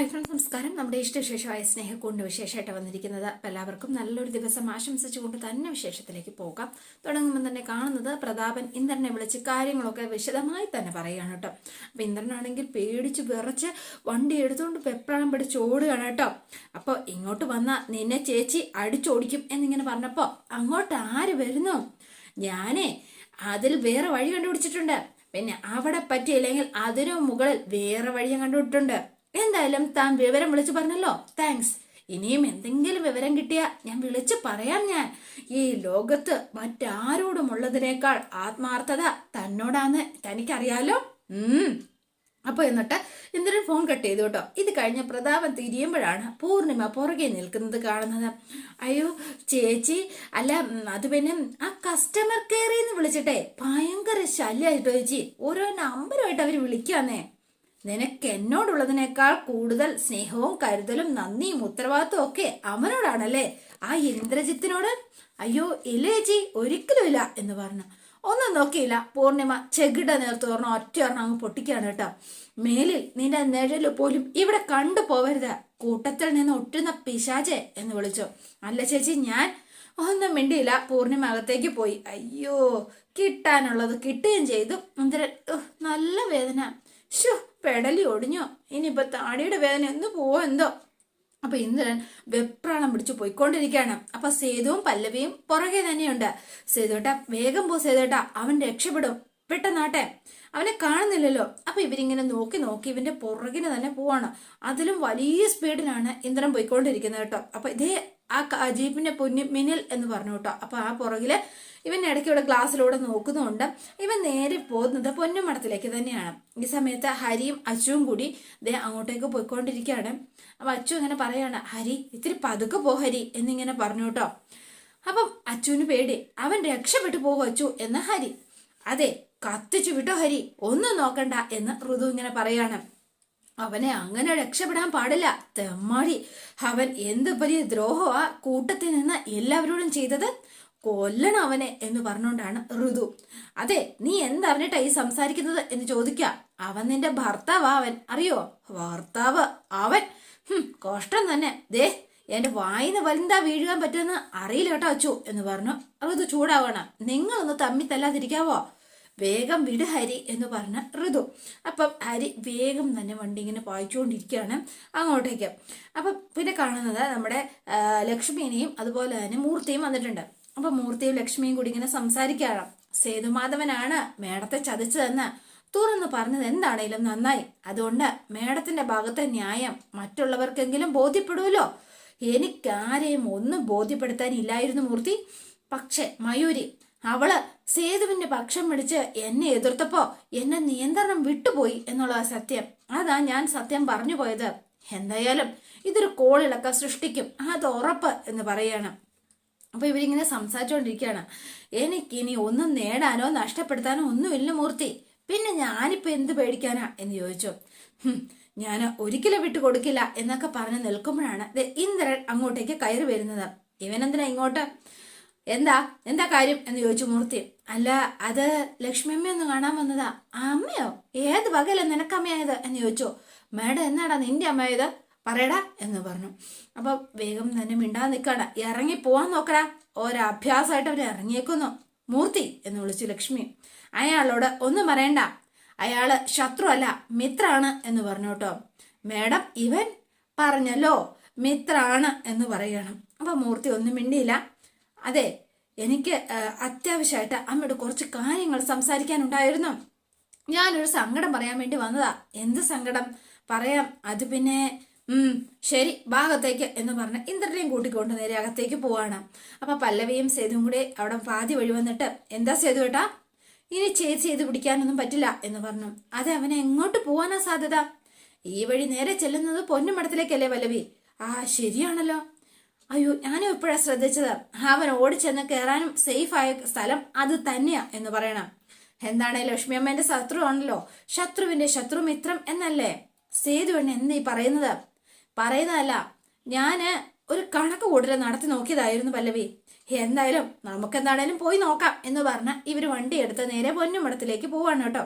നമസ്കാരം നമ്മുടെ ഇഷ്ടവിശേഷമായ സ്നേഹക്കൊണ്ട് വിശേഷമായിട്ട് വന്നിരിക്കുന്നത്. എല്ലാവർക്കും നല്ലൊരു ദിവസം ആശംസിച്ചുകൊണ്ട് തന്നെ വിശേഷത്തിലേക്ക് പോകാം. തുടങ്ങുമ്പോൾ തന്നെ കാണുന്നത് പ്രതാപൻ ഇന്ദ്രനെ വിളിച്ച് കാര്യങ്ങളൊക്കെ വിശദമായി തന്നെ പറയുകയാണ് കേട്ടോ. അപ്പം ഇന്ദ്രനാണെങ്കിൽ പേടിച്ച് വിറച്ച് വണ്ടി എടുത്തുകൊണ്ട് പെപ്പഴം പിടിച്ച് ഓടുകയാണ് കേട്ടോ. അപ്പോൾ ഇങ്ങോട്ട് വന്ന നിന്നെ ചേച്ചി അടിച്ചോടിക്കും എന്നിങ്ങനെ പറഞ്ഞപ്പോൾ അങ്ങോട്ട് ആര് വരുന്നു? ഞാനേ അതിൽ വേറെ വഴി കണ്ടുപിടിച്ചിട്ടുണ്ട്. പിന്നെ അവിടെ പറ്റിയില്ലെങ്കിൽ അതിനു മുകളിൽ വേറെ വഴി ഞാൻ കണ്ടുപിടിച്ചിട്ടുണ്ട്. എന്തായാലും താൻ വിവരം വിളിച്ചു പറഞ്ഞല്ലോ. താങ്ക്സ് ഇനിയും എന്തെങ്കിലും വിവരം കിട്ടിയാ ഞാൻ വിളിച്ചു പറയാം ഞാൻ. ഈ ലോകത്ത് മറ്റാരോടും ഉള്ളതിനേക്കാൾ ആത്മാർത്ഥത തന്നോടാന്ന് തനിക്കറിയാലോ? ഉം. അപ്പൊ എന്നിട്ട് ഇന്ദ്രൻ ഫോൺ കട്ട് ചെയ്തു കേട്ടോ. ഇത് കഴിഞ്ഞ പ്രതാപൻ തിരിയുമ്പോഴാണ് പൂർണിമ പുറകെ നിൽക്കുന്നത് കാണുന്നത്. അയ്യോ ചേച്ചി അല്ല അത് പിന്നെ ആ കസ്റ്റമർ കെയറിൽ നിന്ന് വിളിച്ചിട്ടെ ഭയങ്കര ശല്യമായിട്ടോ ചേച്ചി. ഓരോ നമ്പറുമായിട്ട് അവർ വിളിക്കാന്നേ. നിനക്ക് എന്നോടുള്ളതിനേക്കാൾ കൂടുതൽ സ്നേഹവും കരുതലും നന്ദിയും ഉത്തരവാദിത്വം ഒക്കെ അവനോടാണല്ലേ? ആ ഇന്ദ്രജിത്തിനോട്? അയ്യോ ഇലേജി ഒരിക്കലുമില്ല എന്ന് പറഞ്ഞു. ഒന്നും നോക്കിയില്ല. പൂർണിമ ചെകിട നേർത്ത് പറഞ്ഞു ഒറ്റ ഒരെണ്ണം അങ്ങ് പൊട്ടിക്കാണ് കേട്ടോ. മേലിൽ നിന്റെ നിഴൽ പോലും ഇവിടെ കണ്ടു പോവരുത്. കൂട്ടത്തിൽ നിന്ന് ഒട്ടുന്ന പിശാചെ എന്ന് വിളിച്ചു. അല്ല ചേച്ചി ഞാൻ? ഒന്നും മിണ്ടിയില്ല. പൂർണിമ അകത്തേക്ക് പോയി. അയ്യോ കിട്ടാനുള്ളത് കിട്ടുകയും ചെയ്തു. ഇന്ദ്രൻ നല്ല വേദന. ഷു പെടലി ഒടിഞ്ഞോ? ഇനിയിപ്പോ താടിയുടെ വേദന എന്ന് പോവോ എന്തോ? അപ്പൊ ഇന്ദ്രൻ വെപ്രാളം പിടിച്ചു പോയിക്കൊണ്ടിരിക്കുകയാണ്. അപ്പൊ സേതുവും പല്ലവിയും പുറകെ തന്നെയുണ്ട്. സേതുവേട്ട വേഗം പോ സേതുവേട്ട അവൻ രക്ഷപ്പെടും. പെട്ടെന്നാട്ടെ അവനെ കാണുന്നില്ലല്ലോ. അപ്പൊ ഇവരിങ്ങനെ നോക്കി നോക്കി ഇവന്റെ പുറകിന് തന്നെ പോവാണ്. അതിലും വലിയ സ്പീഡിലാണ് ഇന്ദ്രൻ പോയിക്കൊണ്ടിരിക്കുന്നത് കേട്ടോ. അപ്പൊ ഇതേ ആ ജീപ്പിന്റെ പൊന്നി മിന്നൽ എന്ന് പറഞ്ഞു കേട്ടോ. അപ്പൊ ആ പുറകിൽ ഇവൻ ഇടയ്ക്കൂടെ ഗ്ലാസ്സിലൂടെ നോക്കുന്നുണ്ട്. ഇവൻ നേരെ പോകുന്നത് പൊന്നുമടത്തിലേക്ക് തന്നെയാണ്. ഈ സമയത്ത് ഹരിയും അച്ചുവും കൂടി ദേ അങ്ങോട്ടേക്ക് പോയിക്കൊണ്ടിരിക്കുകയാണ്. അപ്പൊ അച്ചു ഇങ്ങനെ പറയാണ് ഹരി ഇത്തിരി പതുക്കെ പോ ഹരി എന്നിങ്ങനെ പറഞ്ഞു കേട്ടോ. അപ്പം അച്ചുവിന് പേടി അവൻ രക്ഷപ്പെട്ടു പോകും അച്ചു എന്ന് ഹരി. അതെ കത്തിച്ചു വിട്ടോ ഹരി ഒന്നും നോക്കണ്ട എന്ന് ഋതു ഇങ്ങനെ പറയാണ്. അവനെ അങ്ങനെ രക്ഷപ്പെടാൻ പാടില്ല തെമ്മാടി. അവൻ എന്ത് വലിയ ദ്രോഹമാ കൂട്ടത്തിൽ നിന്ന് എല്ലാവരോടും ചെയ്തത്? കൊല്ലണം അവനെ എന്ന് പറഞ്ഞുകൊണ്ടാണ് ഋതു. അതെ നീ എന്തറിഞ്ഞിട്ടാ ഈ സംസാരിക്കുന്നത് എന്ന് ചോദിക്ക. അവൻ നിന്റെ ഭർത്താവാ അവൻ. അറിയോ? ഭർത്താവ് അവൻ. കോഷ്ടം തന്നെ. ദേ എന്റെ വായിന്ന് വലുതാ വീഴുവാൻ പറ്റുമെന്ന് അറിയില്ല കേട്ടോ അച്ചു എന്ന് പറഞ്ഞു. ഋതു ചൂടാവണം. നിങ്ങളൊന്ന് തമ്മി തല്ലാതിരിക്കാവോ? വേഗം വിട് ഹരി എന്ന് പറഞ്ഞ ഋതു. അപ്പം ഹരി വേഗം തന്നെ വണ്ടി ഇങ്ങനെ വായിച്ചുകൊണ്ടിരിക്കുകയാണ് അങ്ങോട്ടേക്ക്. അപ്പം പിന്നെ കാണുന്നത് നമ്മുടെ ലക്ഷ്മിനെയും അതുപോലെ തന്നെ മൂർത്തിയും വന്നിട്ടുണ്ട്. അപ്പം മൂർത്തിയും ലക്ഷ്മിയും കൂടി ഇങ്ങനെ സംസാരിക്കുകയാണ്. സേതുമാധവനാണ് മേടത്തെ ചതിച്ചതെന്ന് തുറന്നു പറഞ്ഞത് എന്താണേലും നന്നായി. അതുകൊണ്ട് മേടത്തിന്റെ ഭാഗത്തെ ന്യായം മറ്റുള്ളവർക്കെങ്കിലും ബോധ്യപ്പെടുമല്ലോ എനിക്കാരെയും ഒന്നും ബോധ്യപ്പെടുത്താനില്ലായിരുന്നു മൂർത്തി. പക്ഷെ മയൂരി അവൾ സേതുവിന്റെ പക്ഷം പിടിച്ച് എന്നെ എതിർത്തപ്പോ എന്നെ നിയന്ത്രണം വിട്ടുപോയി എന്നുള്ള സത്യം. അതാ ഞാൻ സത്യം പറഞ്ഞു പോയത് എന്തായാലും ഇതൊരു കോളിളക്ക സൃഷ്ടിക്കും. അത് ഉറപ്പ് എന്ന് പറയാണ്. അപ്പൊ ഇവരിങ്ങനെ എനിക്ക് ഇനി ഒന്നും നേടാനോ നഷ്ടപ്പെടുത്താനോ ഒന്നുമില്ല മൂർത്തി. പിന്നെ ഞാനിപ്പോ എന്ത് പേടിക്കാനാ എന്ന് ചോദിച്ചു. ഞാൻ ഒരിക്കലും വിട്ടു കൊടുക്കില്ല എന്നൊക്കെ പറഞ്ഞ് നിൽക്കുമ്പോഴാണ് ഇന്ദ്രൻ അങ്ങോട്ടേക്ക് കയറി വരുന്നത്. ഇവനെന്തിനാ ഇങ്ങോട്ട്? എന്താ? എന്താ കാര്യം എന്ന് ചോദിച്ചു മൂർത്തി. അല്ല അത് ലക്ഷ്മിയമ്മ ഒന്ന് കാണാൻ വന്നതാ. അമ്മയോ? ഏത് വകയില നിനക്കമ്മയായത് എന്ന് ചോദിച്ചു. മേഡം എന്നാടാ നിന്റെ അമ്മയത് പറയടാ എന്ന് പറഞ്ഞു. അപ്പൊ വേഗം തന്നെ മിണ്ടാൻ നിൽക്കട ഇറങ്ങി പോവാൻ നോക്കടാ. ഒരഭ്യാസമായിട്ട് അവർ ഇറങ്ങിയേക്കുന്നു. മൂർത്തി എന്ന് വിളിച്ചു ലക്ഷ്മി. അയാളോട് ഒന്നും പറയണ്ട. അയാൾ ശത്രു അല്ല മിത്രാണ് എന്ന് പറഞ്ഞു കേട്ടോ. മേഡം ഇവൻ പറഞ്ഞല്ലോ മിത്രാണ് എന്ന് പറയണം അപ്പൊ മൂർത്തി ഒന്നും മിണ്ടിയില്ല. അതെ എനിക്ക് അത്യാവശ്യമായിട്ട് അമ്മയോട് കുറച്ച് കാര്യങ്ങൾ സംസാരിക്കാനുണ്ടായിരുന്നു. ഞാനൊരു സങ്കടം പറയാൻ വേണ്ടി വന്നതാ. എന്ത് സങ്കടം? പറയാം. അത് പിന്നെ ഉം ശരി ഭാഗത്തേക്ക് എന്ന് പറഞ്ഞ് ഇന്ദ്രനെയും കൂട്ടിക്കൊണ്ട് നേരെ അകത്തേക്ക് പോവാണ്. അപ്പൊ പല്ലവിയും സേതുവും കൂടെ അവിടെ പാതി വഴി വന്നിട്ട് എന്താ സേതു ഏട്ടാ? ഇനി ചേച്ചി ചെയ്ത് പിടിക്കാനൊന്നും പറ്റില്ല എന്ന് പറഞ്ഞു. അത് അവനെ എങ്ങോട്ട് പോവാനാ സാധ്യത? ഈ വഴി നേരെ ചെല്ലുന്നത് പൊന്നുമടത്തിലേക്കല്ലേ പല്ലവി? ആ ശരിയാണല്ലോ. അയ്യോ ഞാനും ഇപ്പോഴാ ശ്രദ്ധിച്ചത്. അവൻ ഓടിച്ചെന്ന് കയറാനും സേഫ് ആയ സ്ഥലം അത് തന്നെയാ എന്ന് പറയണം. എന്താണ് ലക്ഷ്മി അമ്മേന്റെ ശത്രു ആണല്ലോ ശത്രുവിന്റെ ശത്രു മിത്രം എന്നല്ലേ? സേതു ഈ പറയുന്നത്? പറയുന്നതല്ല. ഞാൻ ഒരു കണക്ക് കൂട്ടൽ നടത്തി നോക്കിയതായിരുന്നു പല്ലവി. എന്തായാലും നമുക്ക് എന്താണേലും പോയി നോക്കാം എന്ന് പറഞ്ഞ ഇവർ വണ്ടി എടുത്ത് നേരെ പൊന്നുമടത്തിലേക്ക് പോവാണ് കേട്ടോ.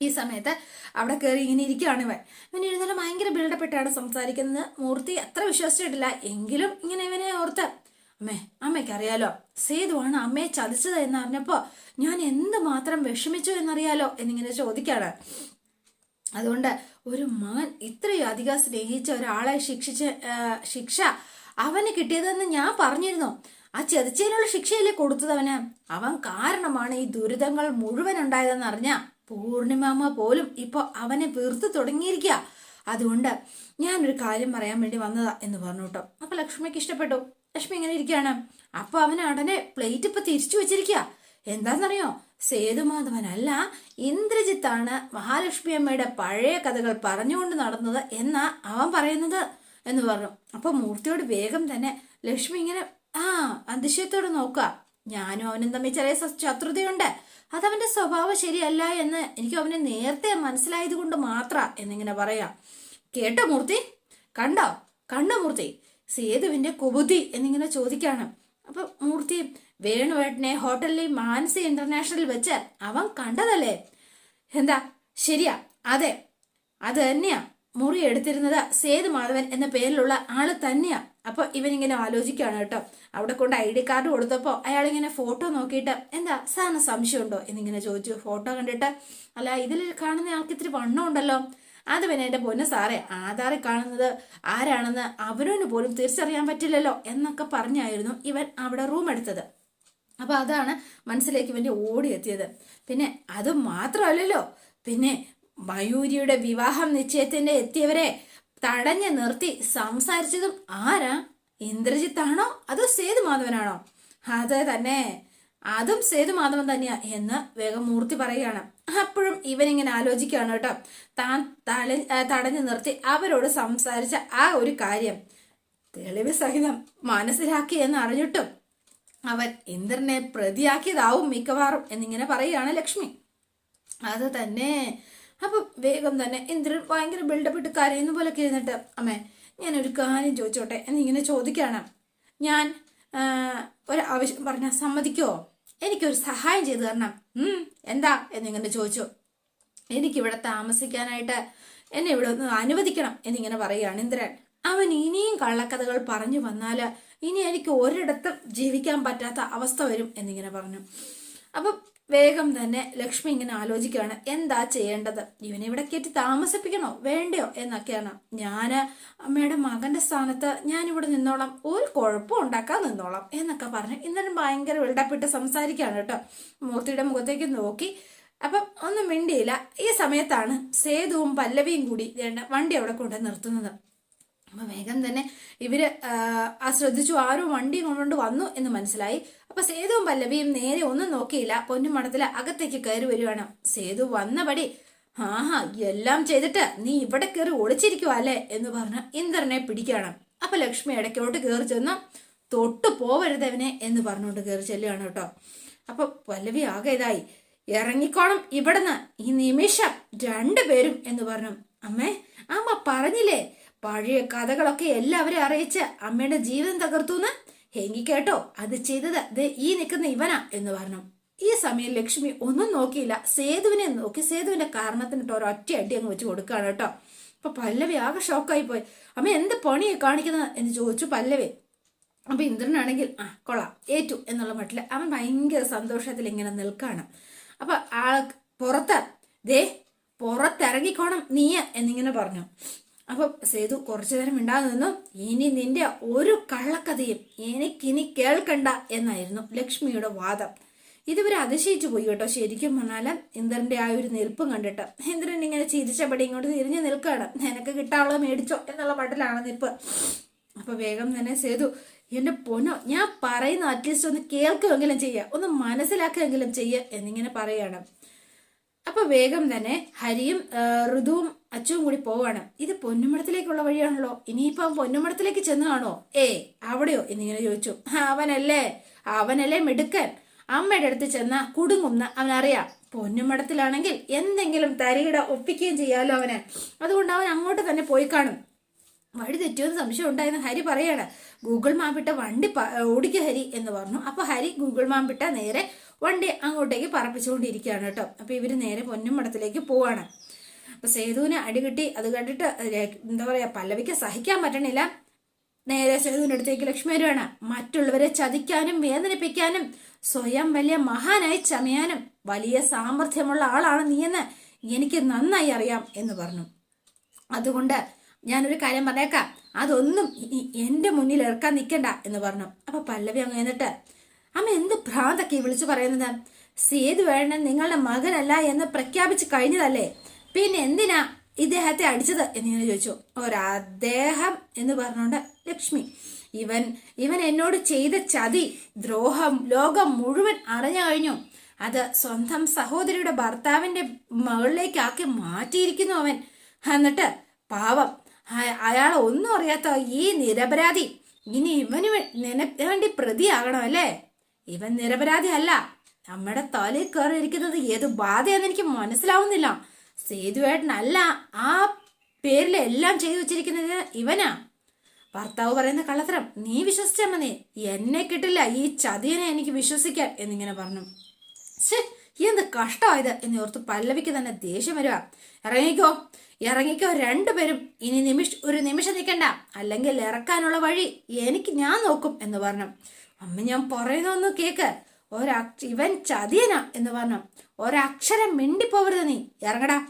ഈ സമയത്ത് അവിടെ കയറി ഇങ്ങനെ ഇരിക്കുകയാണ് ഇവൻ. ഇവൻ ഇരുന്നാലും ഭയങ്കര ബിൽഡപ്പെട്ടാണ് സംസാരിക്കുന്നത്. മൂർത്തി അത്ര വിശ്വസിച്ചിട്ടില്ല. എങ്കിലും ഇങ്ങനെ ഇവനെ ഓർത്ത് അമ്മേ അമ്മയ്ക്ക് അറിയാലോ സേതുവാണ് അമ്മയെ ചതിച്ചത് എന്ന് അറിഞ്ഞപ്പോ ഞാൻ എന്ത് മാത്രം വിഷമിച്ചു എന്നറിയാലോ എന്നിങ്ങനെ ചോദിക്കാണ്. അതുകൊണ്ട് ഒരു മകൻ ഇത്രയും അധികം സ്നേഹിച്ച ഒരാളെ ശിക്ഷിച്ച ശിക്ഷ അവന് കിട്ടിയതെന്ന് ഞാൻ പറഞ്ഞിരുന്നു. ആ ചതിച്ചതിനുള്ള ശിക്ഷയല്ലേ കൊടുത്തത് അവന്? അവൻ കാരണമാണ് ഈ ദുരിതങ്ങൾ മുഴുവൻ ഉണ്ടായതെന്ന് അറിഞ്ഞ പൂർണിമാമ പോലും ഇപ്പൊ അവനെ വീർത്തു തുടങ്ങിയിരിക്കുക അതുകൊണ്ട് ഞാനൊരു കാര്യം പറയാൻ വേണ്ടി വന്നതാ എന്ന് പറഞ്ഞു കേട്ടോ. അപ്പൊ ലക്ഷ്മിക്ക് ഇഷ്ടപ്പെട്ടു. ലക്ഷ്മി ഇങ്ങനെ ഇരിക്കുകയാണ്. അപ്പൊ അവനെ ഉടനെ പ്ലേറ്റ് ഇപ്പൊ തിരിച്ചു വെച്ചിരിക്കുക എന്താണെന്നറിയോ? സേതുമാധവനല്ല ഇന്ദ്രജിത്താണ് മഹാലക്ഷ്മി അമ്മയുടെ പഴയ കഥകൾ പറഞ്ഞുകൊണ്ട് നടന്നത് എന്നാ അവൻ പറയുന്നത് എന്ന് പറഞ്ഞു. അപ്പൊ മൂർത്തിയോട് വേഗം തന്നെ ലക്ഷ്മി ഇങ്ങനെ ആ അതിശയത്തോട് നോക്കുക. ഞാനും അവനും തമ്മിൽ ചെറിയ ശത്രുതയുണ്ട്. അതവന്റെ സ്വഭാവം ശരിയല്ല എന്ന് എനിക്ക് അവനെ നേരത്തെ മനസ്സിലായത് കൊണ്ട് മാത്ര എന്നിങ്ങനെ പറയാം. കേട്ടോ മൂർത്തി? കണ്ടോ? കണ്ടോ മൂർത്തി? സേതുവിന്റെ കുബുദ്ധി എന്നിങ്ങനെ ചോദിക്കാണ്. അപ്പൊ മൂർത്തി വേണുവേട്ടനെ ഹോട്ടലിൽ മാനസി ഇന്റർനാഷണൽ വെച്ച് അവൻ കണ്ടതല്ലേ? എന്താ? ശരിയാ അതെ. അത് തന്നെയാ. മുറി എടുത്തിരുന്നത് സേതു മാധവൻ എന്ന പേരിലുള്ള ആൾ തന്നെയാ. അപ്പൊ ഇവനിങ്ങനെ ആലോചിക്കുകയാണ് കേട്ടോ. അവിടെ കൊണ്ട് ഐ ഡി കാർഡ് കൊടുത്തപ്പോ അയാളിങ്ങനെ ഫോട്ടോ നോക്കിയിട്ട് എന്താ സാറിന് സംശയമുണ്ടോ? എന്നിങ്ങനെ ചോദിച്ചു. ഫോട്ടോ കണ്ടിട്ട് അല്ല ഇതിൽ കാണുന്ന ആൾക്ക് ഇത്തിരി വണ്ണം ഉണ്ടല്ലോ. അത് പിന്നെ എന്റെ പൊന്ന് സാറേ ആധാറിൽ കാണുന്നത് ആരാണെന്ന് അവനോന് പോലും തിരിച്ചറിയാൻ പറ്റില്ലല്ലോ എന്നൊക്കെ പറഞ്ഞായിരുന്നു ഇവൻ അവിടെ റൂം എടുത്തത്. അപ്പൊ അതാണ് മനസ്സിലേക്ക് ഇവന്റെ ഓടിയെത്തിയത്. പിന്നെ അത് മാത്രമല്ലല്ലോ പിന്നെ മയൂരിയുടെ വിവാഹം നിശ്ചയത്തിന്റെ എത്തിയവരെ തടഞ്ഞു നിർത്തി സംസാരിച്ചതും ആരാ? ഇന്ദ്രജിത്താണോ? അതോ സേതുമാധവനാണോ? അതെ തന്നെ അതും സേതുമാധവൻ തന്നെയാ എന്ന് വേഗം മൂർത്തി പറയുകയാണ്. അപ്പോഴും ഇവനിങ്ങനെ ആലോചിക്കുകയാണ് കേട്ടോ. താൻ തല തടഞ്ഞു നിർത്തി അവരോട് സംസാരിച്ച ആ ഒരു കാര്യം തെളിവ് സഹിതം മനസ്സിലാക്കി എന്ന് അറിഞ്ഞിട്ടും അവൻ ഇന്ദ്രനെ പ്രതിയാക്കിയതാവും മിക്കവാറും എന്നിങ്ങനെ പറയുകയാണ് ലക്ഷ്മി. അത് തന്നെ. അപ്പൊ വേഗം തന്നെ ഇന്ദ്രൻ ഭയങ്കര ബിൽഡപ്പ് ഇട്ട് കരയുന്ന പോലൊക്കെ ഇരുന്നിട്ട് അമ്മേ ഞാൻ ഒരു കാര്യം ചോദിച്ചോട്ടെ എന്നിങ്ങനെ ചോദിക്കുകയാണ്. ഞാൻ ഒരു ആവശ്യം പറഞ്ഞാൽ സമ്മതിക്കോ? എനിക്കൊരു സഹായം ചെയ്തു തരണം. എന്താ? എന്നിങ്ങനെ ചോദിച്ചു. എനിക്കിവിടെ താമസിക്കാനായിട്ട് എന്നെ ഇവിടെ ഒന്ന് അനുവദിക്കണം എന്നിങ്ങനെ പറയുകയാണ് ഇന്ദ്രൻ. അവൻ ഇനിയും കള്ളക്കഥകൾ പറഞ്ഞു വന്നാൽ ഇനി എനിക്ക് ഒരിടത്തും ജീവിക്കാൻ പറ്റാത്ത അവസ്ഥ വരും എന്നിങ്ങനെ പറഞ്ഞു. അപ്പൊ വേഗം തന്നെ ലക്ഷ്മി ഇങ്ങനെ ആലോചിക്കുകയാണ്. എന്താ ചെയ്യേണ്ടത്? ഇവനെ ഇവിടെ കയറ്റി താമസിപ്പിക്കണോ? വേണ്ടയോ? എന്നൊക്കെയാണ്. ഞാൻ അമ്മയുടെ മകന്റെ സ്ഥാനത്ത് ഞാൻ ഇവിടെ നിന്നോളാം. ഒരു കുഴപ്പം ഉണ്ടാക്കാൻ നിന്നോളാം എന്നൊക്കെ പറഞ്ഞ് ഇന്നലെ ഭയങ്കര വെള്ളപ്പെട്ട് സംസാരിക്കുകയാണ് കേട്ടോ. മൂർത്തിയുടെ മുഖത്തേക്ക് നോക്കി. അപ്പം ഒന്നും മിണ്ടിയില്ല. ഈ സമയത്താണ് സേതുവും പല്ലവിയും കൂടി വണ്ടി അവിടെ കൊണ്ട് നിർത്തുന്നത്. അപ്പൊ വേഗം തന്നെ ഇവർ ആ, ശ്രദ്ധിച്ചു. ആരോ വണ്ടി കൊണ്ട് വന്നു എന്ന് മനസ്സിലായി. അപ്പൊ സേതുവും പല്ലവിയും നേരെ ഒന്നും നോക്കിയില്ല. പൊന്നുമടത്തിൽ അകത്തേക്ക് കയറി വരുവാണ് സേതു വന്നപടി ആഹാ എല്ലാം ചെയ്തിട്ട് നീ ഇവിടെ കയറി ഒളിച്ചിരിക്കുക അല്ലേ? എന്ന് പറഞ്ഞ് ഇന്ദ്രനെ പിടിക്കുകയാണ്. അപ്പൊ ലക്ഷ്മി ഇടയ്ക്കോട്ട് കയറി ചെന്ന് തൊട്ടു പോവരുതവനെ എന്ന് പറഞ്ഞുകൊണ്ട് കയറി ചെല്ലുകയാണ് കേട്ടോ. അപ്പൊ പല്ലവി ആകെ ഇതായി. ഇറങ്ങിക്കോണം ഇവിടുന്ന് ഈ നിമിഷം രണ്ടുപേരും എന്ന് പറഞ്ഞു. അമ്മേ അമ്മ പറഞ്ഞില്ലേ? പഴയ കഥകളൊക്കെ എല്ലാവരെയും അറിയിച്ച് അമ്മയുടെ ജീവിതം തകർത്തുന്ന് ഹെങ്കി കേട്ടോ അത് ചെയ്തത് ഈ നിൽക്കുന്ന ഇവനാ എന്ന് പറഞ്ഞു. ഈ സമയം ലക്ഷ്മി ഒന്നും നോക്കിയില്ല. സേതുവിനെ നോക്കി സേതുവിന്റെ കാരണത്തിനിട്ട് ഒരൊറ്റ അടി അങ്ങ് വെച്ച് കൊടുക്കുകയാണ് കേട്ടോ. അപ്പൊ പല്ലവി ആകെ ഷോക്കായി പോയി. അമ്മ എന്ത് പണിയെ കാണിക്കുന്നത് എന്ന് ചോദിച്ചു പല്ലവി. അപ്പൊ ഇന്ദ്രനാണെങ്കിൽ ആ കൊള്ളാം ഏറ്റു എന്നുള്ള മട്ടിൽ അവൻ ഭയങ്കര സന്തോഷത്തിൽ ഇങ്ങനെ നിൽക്കാണ്. അപ്പൊ ആൾ പുറത്ത് ദേ പുറത്തിറങ്ങിക്കോണം നീയ എന്നിങ്ങനെ പറഞ്ഞു. അപ്പൊ സേതു കുറച്ചു നേരം മിണ്ടാതെ നിന്നു. ഇനി നിന്റെ ഒരു കള്ളക്കഥയും എനിക്കിനി കേൾക്കണ്ട എന്നായിരുന്നു ലക്ഷ്മിയുടെ വാദം. ഇതുവരെ അതിശയിച്ചു പോയി കേട്ടോ ശരിക്കും പറഞ്ഞാൽ. ഇന്ദ്രന്റെ ആ ഒരു നിൽപ്പും കണ്ടിട്ട്. ഇന്ദ്രൻ ഇങ്ങനെ ചിരിച്ചപടി ഇങ്ങോട്ട് തിരിഞ്ഞു നിൽക്കുകയാണ്. നിനക്ക് കിട്ടാനുള്ള മേടിച്ചോ എന്നുള്ള മട്ടിലാണ് നിൽപ്പ്. അപ്പൊ വേഗം തന്നെ സേതു എന്റെ പൊന്നോ ഞാൻ പറയുന്ന അറ്റ്ലീസ്റ്റ് ഒന്ന് കേൾക്കുമെങ്കിലും ചെയ്യുക ഒന്ന് മനസ്സിലാക്കുമെങ്കിലും ചെയ്യ എന്നിങ്ങനെ പറയാണ് അപ്പൊ വേഗം തന്നെ ഹരിയും ഋതുവും അച്ചുവും കൂടി പോവാണ്. ഇത് പൊന്നുമടത്തിലേക്കുള്ള വഴിയാണല്ലോ. ഇനിയിപ്പം പൊന്നുമടത്തിലേക്ക് ചെന്ന് കാണോ ഏ അവിടെയോ? എന്നിങ്ങനെ ചോദിച്ചു. "ആ, അവനല്ലേ? അവനല്ലേ മിടുക്കൻ. അമ്മയുടെ അടുത്ത് ചെന്ന കുടുങ്ങുന്ന അവനറിയാം. പൊന്നുമടത്തിലാണെങ്കിൽ എന്തെങ്കിലും തരികിട ഒപ്പിക്കുകയും ചെയ്യാമല്ലോ അവന്. അതുകൊണ്ട് അവൻ അങ്ങോട്ട് തന്നെ പോയി കാണും. വഴി തെറ്റുമെന്ന് സംശയം ഉണ്ടായെന്ന് ഹരി പറയാണ്. ഗൂഗിൾ മാപ്പിട്ട വണ്ടി ഓടിക്ക ഓടിക്കുക ഹരി എന്ന് പറഞ്ഞു. അപ്പൊ ഹരി ഗൂഗിൾ മാപ്പിട്ട നേരെ വണ്ടി അങ്ങോട്ടേക്ക് പറപ്പിച്ചുകൊണ്ടിരിക്കുകയാണ് കേട്ടോ. അപ്പൊ ഇവർ നേരെ പൊന്നുമടത്തിലേക്ക് പോവാണ്. അപ്പൊ സേതുവിന് അടികിട്ടി അത് കണ്ടിട്ട് എന്താ പറയാ പല്ലവിക്ക് സഹിക്കാൻ പറ്റണില്ല. നേരെ സേതുവിന്റെ അടുത്തേക്ക് ലക്ഷ്മി വരുവാണ്. മറ്റുള്ളവരെ ചതിക്കാനും വേദനിപ്പിക്കാനും സ്വയം വലിയ മഹാനായി ചമയാനും വലിയ സാമർഥ്യമുള്ള ആളാണ് നീയെന്ന് എനിക്ക് നന്നായി അറിയാം എന്ന് പറഞ്ഞു. അതുകൊണ്ട് ഞാനൊരു കാര്യം പറഞ്ഞേക്കാം. അതൊന്നും എന്റെ മുന്നിൽ ഇറക്കാൻ നിൽക്കണ്ട എന്ന് പറഞ്ഞു. അപ്പൊ പല്ലവി അങ്ങ് എന്നിട്ട് അമ്മ എന്ത് ഭ്രാന്തൊക്കെ വിളിച്ചു പറയുന്നത്? സേതു വേണൻ നിങ്ങളുടെ മകനല്ല എന്ന് പ്രഖ്യാപിച്ചു കഴിഞ്ഞതല്ലേ? പിന്നെ എന്തിനാ ഇദ്ദേഹത്തെ അടിച്ചത് എന്നിങ്ങനെ ചോദിച്ചു. ഒരദ്ദേഹം എന്ന് പറഞ്ഞോണ്ട് ലക്ഷ്മി. ഇവൻ ഇവൻ എന്നോട് ചെയ്ത ചതി ദ്രോഹം ലോകം മുഴുവൻ അറിഞ്ഞു കഴിഞ്ഞു. അത് സ്വന്തം സഹോദരിയുടെ ഭർത്താവിന്റെ മകളിലേക്കാക്കി മാറ്റിയിരിക്കുന്നു അവൻ. എന്നിട്ട് പാവം അയാൾ ഒന്നും അറിയാത്ത ഈ നിരപരാധി ഇനി ഇവന് വേണ്ടി പ്രതിയാകണം അല്ലേ? ഇവൻ നിരപരാധി അല്ല. നമ്മുടെ തലയിൽ കയറിയിരിക്കുന്നത് ഏത് ബാധയാന്ന് എനിക്ക് മനസ്സിലാവുന്നില്ല. സേതുവേട്ടനല്ല ആ പേരിൽ എല്ലാം ചെയ്തു വെച്ചിരിക്കുന്നത് ഇവനാ. ഭർത്താവ് പറയുന്ന കള്ളത്തരം നീ വിശ്വസിച്ചാ മതി എന്നെ കിട്ടില്ല ഈ ചതിയനെ എനിക്ക് വിശ്വസിക്കാൻ എന്നിങ്ങനെ പറഞ്ഞു. എന്ത് കഷ്ടമായത് എന്ന് ഓർത്ത് പല്ലവിക്ക് തന്നെ ദേഷ്യം വരിക ഇറങ്ങിക്കോ ഇറങ്ങിക്കോ രണ്ടുപേരും ഇനി നിമിഷ ഒരു നിമിഷം നിൽക്കണ്ട അല്ലെങ്കിൽ ഇറക്കാനുള്ള വഴി എനിക്ക് ഞാൻ നോക്കും എന്ന് പറഞ്ഞു. അമ്മ ഞാൻ പറയുന്നൊന്ന് കേക്ക്. ഒരക്ഷ ഇവൻ ചതിയനാ എന്ന് പറഞ്ഞു. ഒരക്ഷരം മിണ്ടിപ്പോവരുത് നീ. ഇറങ്ങടാ.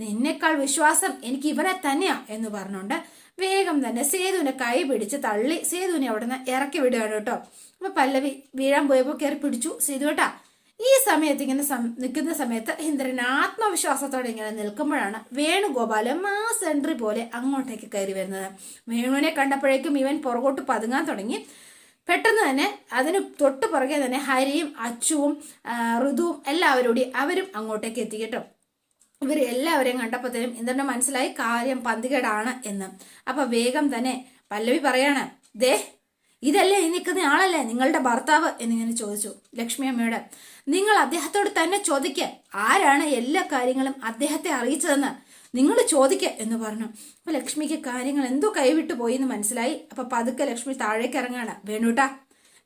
നിന്നേക്കാൾ വിശ്വാസം എനിക്ക് ഇവനെ തന്നെയാ എന്ന് പറഞ്ഞുകൊണ്ട് വേഗം തന്നെ സേതുവിനെ കൈ പിടിച്ച് തള്ളി സേതുവിനെ അവിടെ നിന്ന് ഇറക്കി വിടുകയാണ് കേട്ടോ. അപ്പൊ പല്ലവി വീഴാൻ പോയപ്പോ കയറി പിടിച്ചു സേതു കേട്ടാ. ഈ സമയത്ത് ഇങ്ങനെ നിൽക്കുന്ന സമയത്ത് ഇന്ദ്രൻ ആത്മവിശ്വാസത്തോടെ ഇങ്ങനെ നിൽക്കുമ്പോഴാണ് വേണുഗോപാലൻ മാ സെൻട്രി പോലെ അങ്ങോട്ടേക്ക് കയറി വരുന്നത്. വേണുവിനെ കണ്ടപ്പോഴേക്കും ഇവൻ പുറകോട്ട് പതുങ്ങാൻ തുടങ്ങി. പെട്ടെന്ന് തന്നെ അതിന് തൊട്ട് പുറകെ തന്നെ ഹരിയും അച്ചുവും ഋതുവും എല്ലാവരോടും അവരും അങ്ങോട്ടേക്ക് എത്തി കേട്ടോ. ഇവർ എല്ലാവരെയും കണ്ടപ്പോഴത്തേനും ഇന്ദ്രന്റെ മനസ്സിലായി കാര്യം പന്തികേടാണ് എന്ന്. അപ്പൊ വേഗം തന്നെ പല്ലവി പറയാണ് ദേ ഇതല്ലേ ഈ നിൽക്കുന്ന ആളല്ലേ? നിങ്ങളുടെ ഭർത്താവ് എന്നിങ്ങനെ ചോദിച്ചു ലക്ഷ്മി അമ്മയോട്. നിങ്ങൾ അദ്ദേഹത്തോട് തന്നെ ചോദിക്ക. ആരാണ് എല്ലാ കാര്യങ്ങളും അദ്ദേഹത്തെ അറിയിച്ചതെന്ന് നിങ്ങൾ ചോദിക്ക എന്ന് പറഞ്ഞു. അപ്പൊ ലക്ഷ്മിക്ക് കാര്യങ്ങൾ എന്തോ കൈവിട്ടു പോയി എന്ന് മനസ്സിലായി. അപ്പൊ പതുക്കെ ലക്ഷ്മി താഴേക്ക് ഇറങ്ങാണ്. വേണുട്ടാ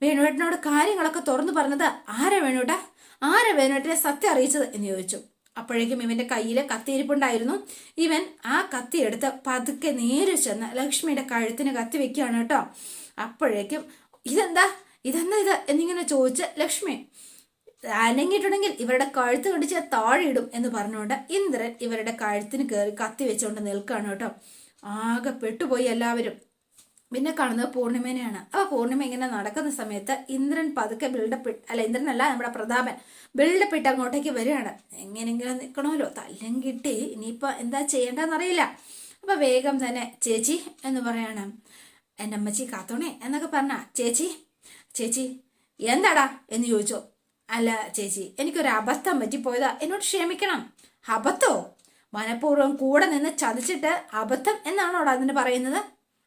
വേണുവേട്ടനോട് കാര്യങ്ങളൊക്കെ തുറന്നു പറഞ്ഞത് ആരാ വേണുട്ടാ? ആരാ വേണുവേട്ടനെ സത്യം അറിയിച്ചത് എന്ന് ചോദിച്ചു. അപ്പോഴേക്കും ഇവന്റെ കയ്യിൽ കത്തിയിരിപ്പുണ്ടായിരുന്നു. ഇവൻ ആ കത്തി എടുത്ത് പതുക്കെ നേരെ ചെന്ന് ലക്ഷ്മിയുടെ കഴുത്തിന് കത്തി വെക്കുകയാണ് കേട്ടോ. അപ്പോഴേക്കും ഇതെന്താ? ഇതെന്താ ഇത്? എന്നിങ്ങനെ ചോദിച്ച് ലക്ഷ്മി അനങ്ങിയിട്ടുണ്ടെങ്കിൽ ഇവരുടെ കഴുത്ത് കടിച്ച് താഴെയിടും എന്ന് പറഞ്ഞുകൊണ്ട് ഇന്ദ്രൻ ഇവരുടെ കഴുത്തിന് കയറി കത്തി വെച്ചുകൊണ്ട് നിൽക്കുകയാണ് കേട്ടോ. ആകെ പെട്ടുപോയി എല്ലാവരും. പിന്നെ കാണുന്നത് പൂർണിമേനെയാണ്. അപ്പൊ പൂർണിമ ഇങ്ങനെ നടക്കുന്ന സമയത്ത് ഇന്ദ്രൻ പതുക്കെ ബിൽഡപ്പ് അല്ല ഇന്ദ്രനല്ല നമ്മുടെ പ്രതാപൻ ബിൽഡപ്പ് ഇട്ട് അങ്ങോട്ടേക്ക് വരികയാണ്. എങ്ങനെയെങ്കിലും നിൽക്കണമല്ലോ തല്ലും കിട്ടി. ഇനിയിപ്പോ എന്താ ചെയ്യേണ്ടതെന്നറിയില്ല. അപ്പൊ വേഗം തന്നെ ചേച്ചി എന്ന് പറയാണ്. എന്റെ അമ്മച്ചി കാത്തോണേ എന്നൊക്കെ പറഞ്ഞ ചേച്ചി ചേച്ചി എന്താടാ? എന്ന് ചോദിച്ചോ. അല്ല ചേച്ചി എനിക്കൊരു അബദ്ധം പറ്റിപ്പോയതാ. എന്നോട് ക്ഷമിക്കണം. അബദ്ധോ? മനഃപൂർവം കൂടെ നിന്ന് ചതിച്ചിട്ട് അബദ്ധം എന്നാണോടാ അതിന് പറയുന്നത്?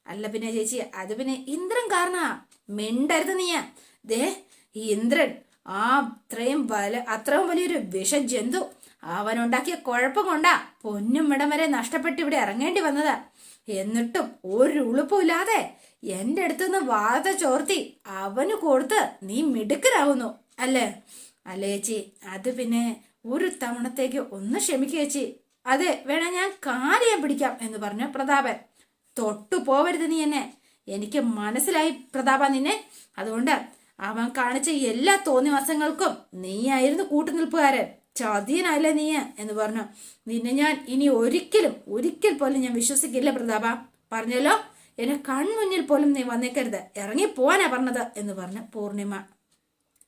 അല്ല പിന്നെ ചേച്ചി അത് പിന്നെ ഇന്ദ്രൻ കാരണാ. മിണ്ടരുത് നീയ. ദേ ഈ ഇന്ദ്രൻ ആ അത്രയും വല അത്രയും വലിയൊരു വിഷജന്തു. അവനുണ്ടാക്കിയ കുഴപ്പം കൊണ്ടാ പൊന്നും ഇടം വരെ നഷ്ടപ്പെട്ട് ഇവിടെ ഇറങ്ങേണ്ടി വന്നതാ. എന്നിട്ടും ഒരു ഉളുപ്പുമില്ലാതെ എന്റെ അടുത്തുനിന്ന് വാത ചോർത്തി അവന് കൊടുത്ത് നീ മിടുക്കരാവുന്നു അല്ലേ? അല്ലേ ചേച്ചി? അത് പിന്നെ ഒരു തവണത്തേക്ക് ഒന്ന് ക്ഷമിക്കുക ചേച്ചി. അതെ വേണ ഞാൻ കാര്യം പിടിക്കാം എന്ന് പറഞ്ഞു പ്രതാപൻ. തൊട്ടു പോവരുത് നീ എന്നെ. എനിക്ക് മനസ്സിലായി പ്രതാപ നിന്നെ. അതുകൊണ്ട് അവൻ കാണിച്ച എല്ലാ തോന്നിവാസങ്ങൾക്കും നീയായിരുന്നു കൂട്ടുനിൽപ്പുകാരൻ. ചതിയനല്ല നീ എന്ന് പറഞ്ഞു. നിന്നെ ഞാൻ ഇനി ഒരിക്കലും ഒരിക്കൽ പോലും ഞാൻ വിശ്വസിക്കില്ല പ്രതാപ. പറഞ്ഞല്ലോ? എന്നെ കൺമുന്നിൽ പോലും നീ വന്നേക്കരുത്. ഇറങ്ങി പോവാനാ പറഞ്ഞത് എന്ന് പറഞ്ഞു പൂർണിമ.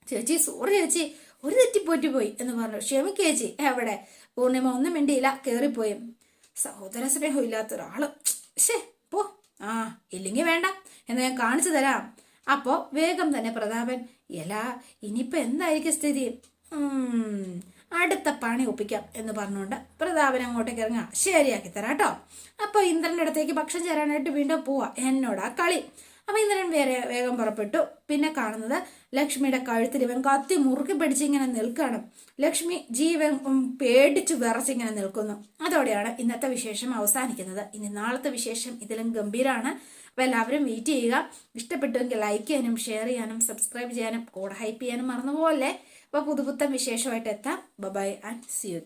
ചേച്ചി സോറി ചേച്ചി ഒരു തെറ്റിപ്പോറ്റി പോയി എന്ന് പറഞ്ഞു. ക്ഷമിക്കുക ചേച്ചി എവിടെ? പൂർണിമ ഒന്നും മിണ്ടിയില്ല കേറിപ്പോയി. സഹോദര സ്നേഹം ഇല്ലാത്ത ഒരാൾ ശേ പോ. ആ ഇല്ലെങ്കിൽ വേണ്ട. എന്ന് ഞാൻ കാണിച്ചു തരാം. അപ്പോ വേഗം തന്നെ പ്രതാപൻ എല്ലാ ഇനിയിപ്പോ എന്തായിരിക്കും സ്ഥിതി? അടുത്ത പണി ഒപ്പിക്കാം എന്ന് പറഞ്ഞുകൊണ്ട് പ്രതാപൻ അങ്ങോട്ടേക്ക് ഇറങ്ങാം ശരിയാക്കി തരാം കേട്ടോ. അപ്പൊ ഇന്ദ്രന്റെ അടുത്തേക്ക് ഭക്ഷണം ചേരാനായിട്ട് വീണ്ടും പോവാ. എന്നോടാ കളി. അപ്പൊ ഇന്ദ്രൻ വേറെ വേഗം പുറപ്പെട്ടു. പിന്നെ കാണുന്നത് ലക്ഷ്മിയുടെ കഴുത്തിൽ ഇവൻ കത്തി മുറുക്കി പിടിച്ച് ഇങ്ങനെ നിൽക്കുകയാണ്. ലക്ഷ്മി ജീവൻ പേടിച്ചു വിറച്ചിങ്ങനെ നിൽക്കുന്നു. അതോടെയാണ് ഇന്നത്തെ വിശേഷം അവസാനിക്കുന്നത്. ഇനി നാളത്തെ വിശേഷം ഇതിലും ഗംഭീരമാണ് അപ്പൊ എല്ലാവരും വെയിറ്റ് ചെയ്യുക. ഇഷ്ടപ്പെട്ടുവെങ്കിൽ ലൈക്ക് ചെയ്യാനും ഷെയർ ചെയ്യാനും സബ്സ്ക്രൈബ് ചെയ്യാനും കൂടെ ഹൈപ്പ് ചെയ്യാനും മറന്നുപോലെ അപ്പോൾ പുതുപുത്തൻ വിശേഷമായിട്ട് എത്താം. By and C U